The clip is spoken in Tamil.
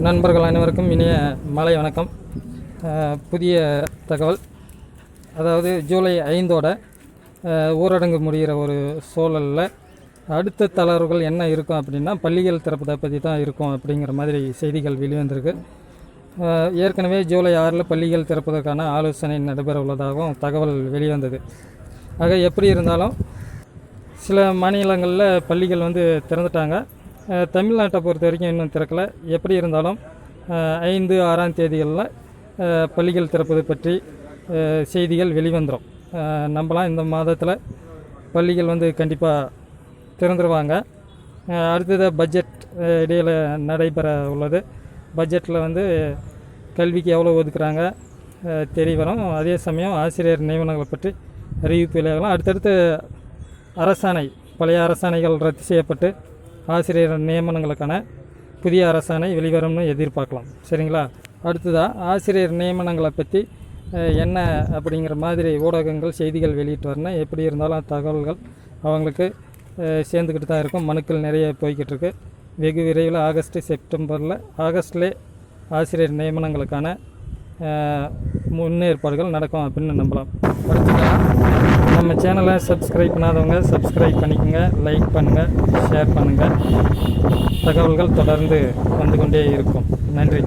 நண்பர்கள் அனைவருக்கும் இனிய மாலை வணக்கம். புதிய தகவல். அதாவது ஜூலை ஐந்தோட ஊரடங்கு முடிகிற ஒரு சூழலில் அடுத்த தளர்வுகள் என்ன இருக்கும் அப்படின்னா பள்ளிகள் திறப்பதை பற்றி தான் இருக்கும் அப்படிங்கிற மாதிரி செய்திகள் வெளிவந்திருக்கு. ஏற்கனவே ஜூலை ஆறில் பள்ளிகள் திறப்பதற்கான ஆலோசனை நடைபெற உள்ளதாகவும் தகவல் வெளிவந்தது. ஆக எப்படி இருந்தாலும் சில மாநிலங்களில் பள்ளிகள் வந்து திறந்துட்டாங்க. தமிழ்நாட்டை பொறுத்த வரைக்கும் இன்னும் திறக்கலை. எப்படி இருந்தாலும் ஐந்து ஆறாம் தேதிகளில் பள்ளிகள் திறப்பது பற்றி செய்திகள் வெளிவந்துடும் நம்மளாம் இந்த மாதத்தில் பள்ளிகள் வந்து கண்டிப்பாக திறந்துருவாங்க. அடுத்தது பட்ஜெட் இடையில் நடைபெற உள்ளது. பட்ஜெட்டில் வந்து கல்விக்கு எவ்வளோ ஒதுக்குறாங்க தெரிய வரும். அதே சமயம் ஆசிரியர் நியமனங்களை பற்றி அறிவிப்பு வெளியாகலாம். அடுத்தடுத்து அரசாணை பழைய அரசாணைகள் ரத்து செய்யப்பட்டு ஆசிரியர் நியமனங்களுக்கான புதிய அரசாணை வெளிவரும்னு எதிர்பார்க்கலாம். சரிங்களா? அடுத்ததாக ஆசிரியர் நியமனங்களை பற்றி என்ன அப்படிங்கிற மாதிரி ஊடகங்கள் செய்திகள் வெளியிட்டு வரணும் எப்படி இருந்தாலும் தகவல்கள் அவங்களுக்கு சேர்ந்துக்கிட்டு தான் இருக்கும். மனுக்கள் நிறைய போய்கிட்டு இருக்கு வெகு விரைவில் ஆகஸ்ட் செப்டம்பரில் ஆகஸ்ட்லேயே ஆசிரியர் நியமனங்களுக்கான முன்னேற்பாடுகள் நடக்கும் அப்படின்னு நம்பலாம். படிச்சுக்கலாம் நம்ம சேனலை சப்ஸ்கிரைப் பண்ணாதவங்க சப்ஸ்கிரைப் பண்ணிக்கோங்க லைக் பண்ணுங்கள் ஷேர் பண்ணுங்கள் தகவல்கள் தொடர்ந்து வந்து கொண்டே இருக்கும். நன்றி.